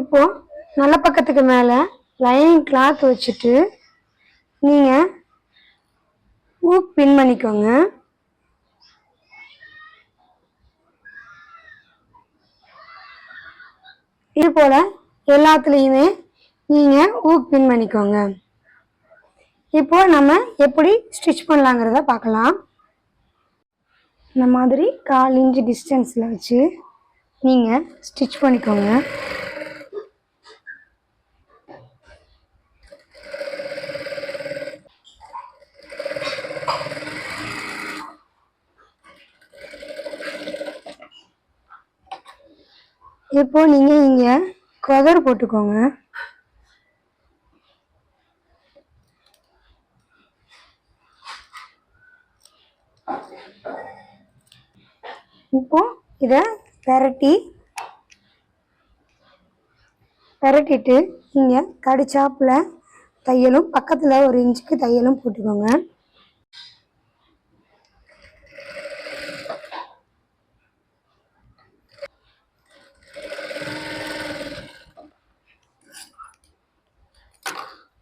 இப்போ நல்ல பக்கத்துக்கு மேலே லைனிங் கிளாத் வச்சுட்டு நீங்கள் ஊக் பின் பண்ணிக்கோங்க. இது போல் எல்லாத்துலேயுமே நீங்கள் ஊக் பின் பண்ணிக்கோங்க. இப்போ நம்ம எப்படி ஸ்டிச் பண்ணலாங்கிறத பார்க்கலாம். இந்த மாதிரி கால் இன்ச்சு டிஸ்டன்ஸில் வச்சு நீங்கள் ஸ்டிச் பண்ணிக்கோங்க. இப்போ நீங்கள் இங்கே கொதர் போட்டுக்கோங்க. இப்போ இதை பெரட்டி பெரட்டிட்டு இங்கே கடிச்சாப்பில் தையலும் பக்கத்தில் ஒரு இன்ச்சுக்கு தையலும் போட்டுக்கோங்க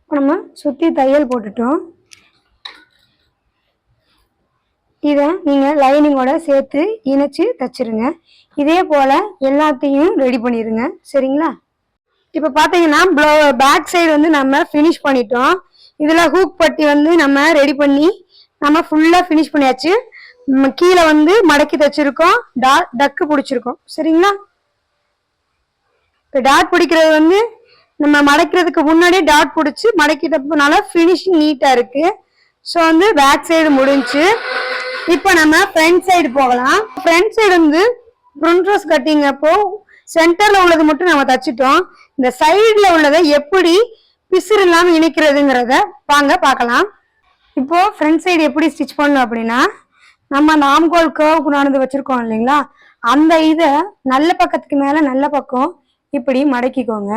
இப்போ நம்ம சுற்றி தையல் போட்டுட்டோம். இதை நீங்கள் லைனிங்கோட சேர்த்து இணைச்சி தைச்சிருங்க. இதே போல் எல்லாத்தையும் ரெடி பண்ணிடுங்க சரிங்களா? இப்போ பார்த்தீங்கன்னா ப்ளோ பேக் சைடு வந்து நம்ம ஃபினிஷ் பண்ணிட்டோம். இதில் ஹூக் பட்டி வந்து நம்ம ரெடி பண்ணி நம்ம ஃபுல்லாக ஃபினிஷ் பண்ணியாச்சு. கீழே வந்து மடக்கி தைச்சிருக்கோம். டா டக்கு பிடிச்சிருக்கோம். சரிங்களா? இப்போ டாட் பிடிக்கிறது வந்து நம்ம மடக்கிறதுக்கு முன்னாடியே டாட் பிடிச்சி மடக்கிட்டப்பனால ஃபினிஷிங் நீட்டாக இருக்கு. ஸோ வந்து பேக் சைடு முடிஞ்சு இப்போ நம்ம ஃப்ரண்ட் சைடு போகலாம். ஃப்ரண்ட் சைடு வந்து ப்ரொன்ட்ரோஸ் கட்டிங் அப்போ சென்டர்ல உள்ளது மட்டும் நம்ம தச்சிட்டோம். இந்த சைடுல உள்ளதை எப்படி பிசுறு இல்லாம இணைக்கிறதுங்கிறத வாங்க பார்க்கலாம். இப்போ ஃப்ரண்ட் சைடு எப்படி ஸ்டிச் பண்ணணும் அப்படின்னா நம்ம அந்த ஆம்கோல் கர்வ் கொண்டாந்து வச்சிருக்கோம் இல்லைங்களா? அந்த இதை நல்ல பக்கத்துக்கு மேல நல்ல பக்கம் இப்படி மடக்கிக்கோங்க.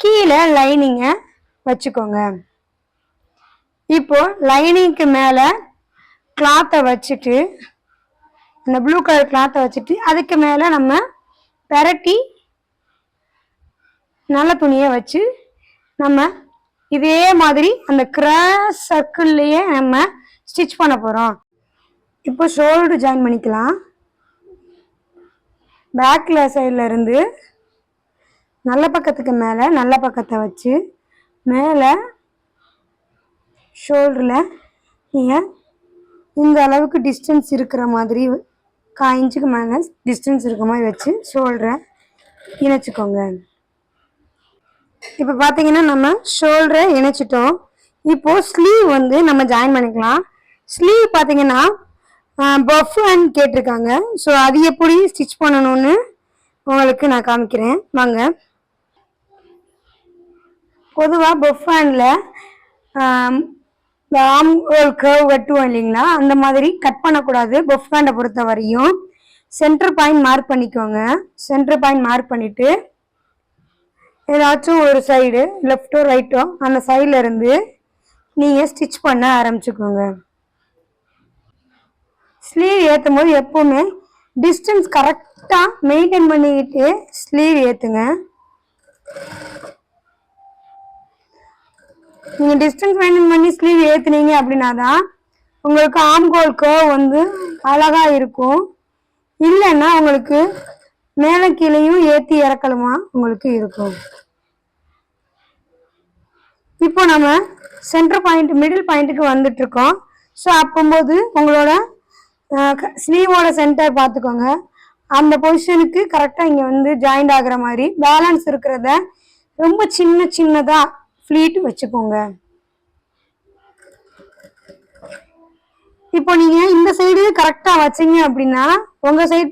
கீழே லைனிங்கை வச்சுக்கோங்க. இப்போ லைனிங்க்கு மேலே கிளாத்தை வச்சுட்டு அந்த ப்ளூ கலர் கிளாத்தை வச்சுட்டு அதுக்கு மேலே நம்ம பெரட்டி நல்ல துணியை வச்சு நம்ம இதே மாதிரி அந்த கிராஸ் சர்க்கிள்லேயே நம்ம ஸ்டிச் பண்ண போகிறோம் இப்போ ஷோல்டர் ஜாயின் பண்ணிக்கலாம். பேக்கில் சைடில் இருந்து நல்ல பக்கத்துக்கு மேலே நல்ல பக்கத்தை வச்சு மேலே ஷோல்டரில் நீங்கள் இந்த அளவுக்கு டிஸ்டன்ஸ் இருக்கிற மாதிரி கா இன்ச்சுக்கு மேலே டிஸ்டன்ஸ் இருக்கிற மாதிரி வச்சு ஷோல்டரை இணைச்சிக்கோங்க. இப்போ பார்த்தீங்கன்னா நம்ம ஷோல்டரை இணைச்சிட்டோம். இப்போது ஸ்லீவ் வந்து நம்ம ஜாயின் பண்ணிக்கலாம். ஸ்லீவ் பார்த்தீங்கன்னா பஃப் ஹேண்ட் கேட்டிருக்காங்க. ஸோ அது எப்படி ஸ்டிச் பண்ணணும்னு உங்களுக்கு நான் காமிக்கிறேன். வாங்க. பொதுவாக பஃப் ஹேண்டில் இந்த ஆம் கர்வ் வெட்டுவோம் இல்லைங்களா? அந்த மாதிரி கட் பண்ணக்கூடாது பஃப் பொறுத்த வரையும். சென்டர் பாயிண்ட் மார்க் பண்ணிக்கோங்க. சென்டர் பாயிண்ட் மார்க் பண்ணிட்டு ஏதாச்சும் ஒரு சைடு லெஃப்ட்டோ ரைட்டோ அந்த சைடில் இருந்து நீங்கள் ஸ்டிச் பண்ண ஆரம்பிச்சுக்கோங்க. ஸ்லீவ் ஏற்றும் போது எப்போவுமே டிஸ்டன்ஸ் கரெக்டாக மெயின்டைன் பண்ணிக்கிட்டு ஸ்லீவ் ஏற்றுங்க நீங்கள் டிஸ்டன்ஸ் மெயின்டைன் பண்ணி ஸ்லீவ் ஏற்றுனீங்க அப்படின்னா தான் உங்களுக்கு ஆம்கோல் கர்வ் வந்து அழகாக இருக்கும். இல்லைன்னா உங்களுக்கு மேலே கீழேயும் ஏற்றி இறக்கலுமா உங்களுக்கு இருக்கும். இப்போ நம்ம சென்டர் பாயிண்ட் மிடில் பாயிண்ட்டுக்கு வந்துட்டு இருக்கோம் ஸோ அப்போம்போது உங்களோட ஸ்லீவோட சென்டர் பார்த்துக்கோங்க. அந்த பொசிஷனுக்கு கரெக்டாக இங்கே வந்து ஜாயிண்ட் ஆகிற மாதிரி பேலன்ஸ் இருக்கிறத ரொம்ப சின்ன சின்னதாக ஃப்ளீட் வச்சுக்கோங்க. இப்போ நீங்க இந்த சைடு கரெக்டா வச்சீங்க அப்படின்னா உங்க சைடு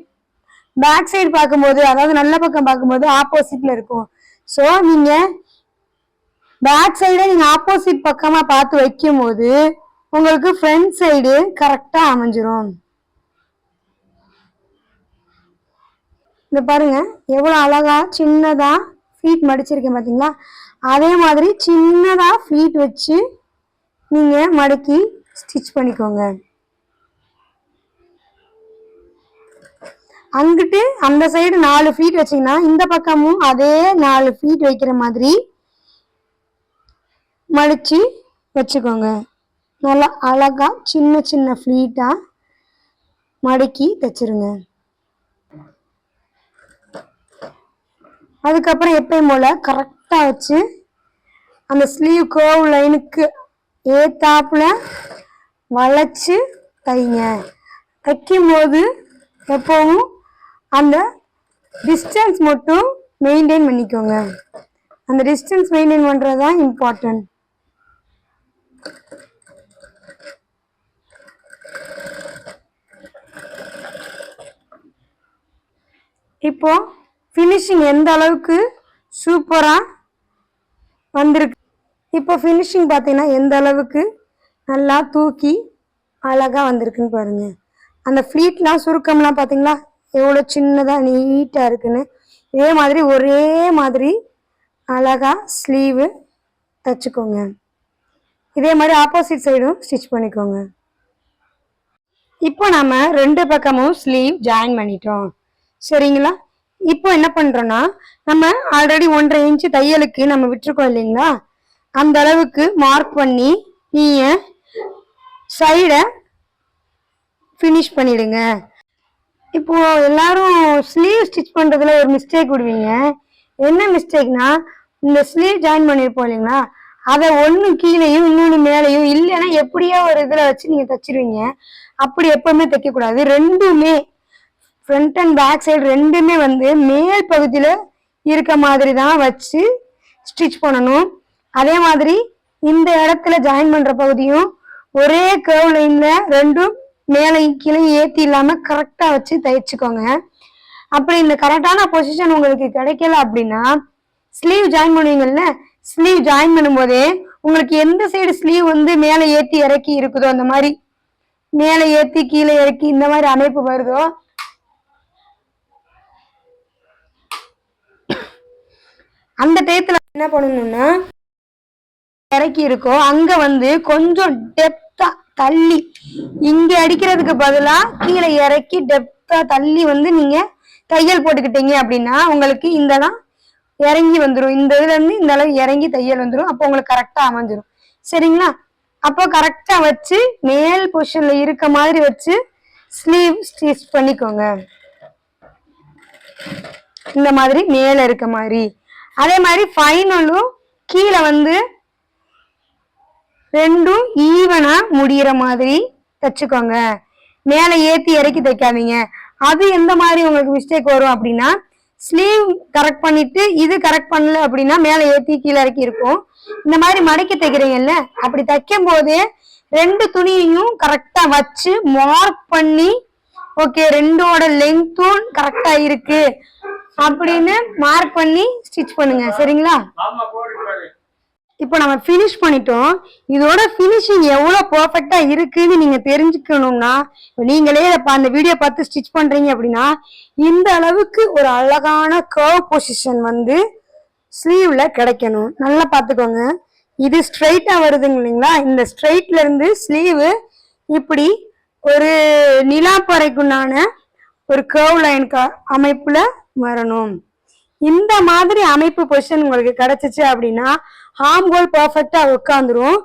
பேக் சைடு பார்க்கும்போது அதாவது நல்ல பக்கம் பார்க்கும்போது ஆப்போசிட்ல இருக்கும். ஸோ நீங்க பேக் சைடை நீங்க ஆப்போசிட் பக்கமா பார்த்து வைக்கும் போது உங்களுக்கு ஃப்ரண்ட் சைடு கரெக்டா அமைஞ்சிரும். இந்த பாருங்க எவ்வளவு அழகா சின்னதா ஃபீட் மடிச்சிருக்கேன் பாத்தீங்களா? அதே மாதிரி சின்னதாக ஃபீட் வச்சு நீங்கள் மடக்கி ஸ்டிச் பண்ணிக்கோங்க. அங்கிட்டு அந்த சைடு நாலு ஃபீட் வச்சீங்கன்னா இந்த பக்கமும் அதே நாலு ஃபீட் வைக்கிற மாதிரி மடித்து வச்சுக்கோங்க. நல்லா அழகாக சின்ன சின்ன ஃப்ளீட்டாக மடக்கி தைச்சிருங்க. அதுக்கப்புறம் எப்பயும் போல் கரெக்ட் வச்சு அந்த ஸ்லீவ் கர்வ் லைனுக்கு ஏத்தாப்புல வளைச்சு தைங்க. தைக்கும் போது அந்த டிஸ்டன்ஸ் மட்டும் மெயின்டைன் பண்ணிக்கோங்க. அந்த டிஸ்டன்ஸ் மெயின்டைன் பண்ணுறது தான் இம்பார்ட்டன்ட் இப்போ ஃபினிஷிங் எந்த அளவுக்கு சூப்பராக வந்திருக்கு. இப்போ ஃபினிஷிங் பார்த்தீங்கன்னா எந்த அளவுக்கு நல்லா தூக்கி அழகாக வந்திருக்குன்னு பாருங்க. அந்த ஃப்ளீட்லாம் சுருக்கம்லாம் பார்த்தீங்களா? எவ்வளோ சின்னதாக நீட்டாக இருக்குன்னு. இதே மாதிரி ஒரே மாதிரி அழகாக ஸ்லீவு தச்சுக்கோங்க. இதே மாதிரி ஆப்போசிட் சைடும் ஸ்டிச் பண்ணிக்கோங்க. இப்போ நம்ம ரெண்டு பக்கமும் ஸ்லீவ் ஜாயின் பண்ணிட்டோம். சரிங்களா? இப்போ என்ன பண்றோம்னா நம்ம ஆல்ரெடி ஒன்றரை இன்ச்சு தையலுக்கு நம்ம விட்டுருக்கோம் இல்லைங்களா? அந்த அளவுக்கு மார்க் பண்ணி நீங்க சைடை ஃபினிஷ் பண்ணிடுங்க. இப்போ எல்லாரும் ஸ்லீவ் ஸ்டிச் பண்றதுல ஒரு மிஸ்டேக் விடுவீங்க. என்ன மிஸ்டேக்னா இந்த ஸ்லீவ் ஜாயின் பண்ணியிருப்போம் இல்லைங்களா? அதை ஒன்று கீழேயும் இன்னொன்று மேலேயும் இல்லைன்னா எப்படியோ ஒரு இதில் வச்சு நீங்கள் தச்சிருவீங்க. அப்படி எப்பவுமே தைக்கக்கூடாது. ரெண்டுமே ஃப்ரண்ட் அண்ட் பேக் சைடு ரெண்டுமே வந்து மேல் பகுதியில் இருக்க மாதிரி தான் வச்சு ஸ்டிச் பண்ணணும். அதே மாதிரி இந்த இடத்துல ஜாயின் பண்ணுற பகுதியும் ஒரே கர்வ் லைனில் ரெண்டும் மேலே கீழே ஏற்றி இல்லாமல் கரெக்டாக வச்சு தைச்சுக்கோங்க. அப்படி இந்த கரெக்டான பொசிஷன் உங்களுக்கு கிடைக்கல அப்படின்னா ஸ்லீவ் ஜாயின் பண்ணுவீங்கல்ல ஸ்லீவ் ஜாயின் பண்ணும்போதே உங்களுக்கு எந்த சைடு ஸ்லீவ் வந்து மேலே ஏற்றி இறக்கி இருக்குதோ அந்த மாதிரி மேலே ஏற்றி கீழே இறக்கி இந்த மாதிரி அமைப்பு வருதோ அந்த டயத்துல என்ன பண்ணணும்னா இறக்கி இருக்கோ அங்க வந்து கொஞ்சம் டெப்தா தள்ளி இங்க அடிக்கிறதுக்கு பதிலா கீழே இறக்கி டெப்தா தள்ளி வந்து நீங்க தையல் போட்டுக்கிட்டீங்க அப்படின்னா உங்களுக்கு இந்தலாம் இறங்கி வந்துடும் இந்த இதுல இருந்து இந்த அளவு இறங்கி தையல் வந்துடும் அப்போ உங்களுக்கு கரெக்டா அமைஞ்சிரும். சரிங்களா? அப்போ கரெக்டா வச்சு மேல் பொசிஷன்ல இருக்க மாதிரி வச்சு ஸ்லீவ் ஸ்டிச் பண்ணிக்கோங்க. இந்த மாதிரி மேல இருக்க மாதிரி. அதே மாதிரி ஃபைனலும் கீழே வந்து ரெண்டும் ஈவனா முடியிற மாதிரி தைச்சுக்கோங்க. மேலே ஏற்றி இறக்கி தைக்காதீங்க. அது எந்த மாதிரி உங்களுக்கு மிஸ்டேக் வரும் அப்படின்னா ஸ்லீவ் கரெக்ட் பண்ணிட்டு இது கரெக்ட் பண்ணல அப்படின்னா மேலே ஏற்றி கீழே இறக்கி இருக்கும். இந்த மாதிரி மடக்கி தைக்கிறீங்கல்ல அப்படி தைக்கும் போதே ரெண்டு துணியையும் கரெக்டாக வச்சு மார்க் பண்ணி ஓகே ரெண்டோட லெங்த்தும் கரெக்டாக இருக்கு. அப்படின்னு மார்க் பண்ணி ஸ்டிச் பண்ணுங்க சரிங்களா? இப்போ நம்ம ஃபினிஷ் பண்ணிட்டோம். இதோட ஃபினிஷிங் எவ்வளோ பர்ஃபெக்டாக இருக்குன்னு நீங்கள் தெரிஞ்சுக்கணும்னா நீங்களே இப்ப அந்த வீடியோ பார்த்து ஸ்டிச் பண்ணுறீங்க அப்படின்னா இந்த அளவுக்கு ஒரு அழகான கர்வ் பொசிஷன் வந்து ஸ்லீவில் கிடைக்கணும். நல்லா பார்த்துக்கோங்க. இது ஸ்ட்ரைட்டாக வருதுங்க இல்லைங்களா? இந்த ஸ்ட்ரைட்லேருந்து இருந்து ஸ்லீவ் இப்படி ஒரு நிலாப்பறைக்குண்டான ஒரு கர்வ் லைன் அமைப்பில் வரணும். இந்த மாதிரி அமைப்பு பொசிஷன் உங்களுக்கு கிடைச்சிச்சு அப்படின்னா ஹார்ம் கோல் பர்ஃபெக்டா உட்காந்துரும்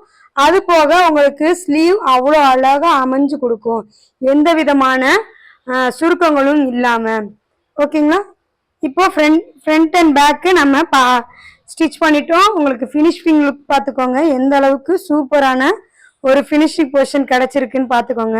அது போக உங்களுக்கு ஸ்லீவ் அவ்வளோ அழகா அமைஞ்சு கொடுக்கும். எந்த விதமான சுருக்கங்களும் இல்லாம. ஓகேங்களா? இப்போ ஃப்ரண்ட் ஃப்ரண்ட் அண்ட் பேக்கு நம்ம பா ஸ்டிச் பண்ணிட்டோம். உங்களுக்கு ஃபினிஷிங் லுக் பார்த்துக்கோங்க. எந்த அளவுக்கு சூப்பரான ஒரு ஃபினிஷிங் பொசிஷன் கிடைச்சிருக்குன்னு பார்த்துக்கோங்க.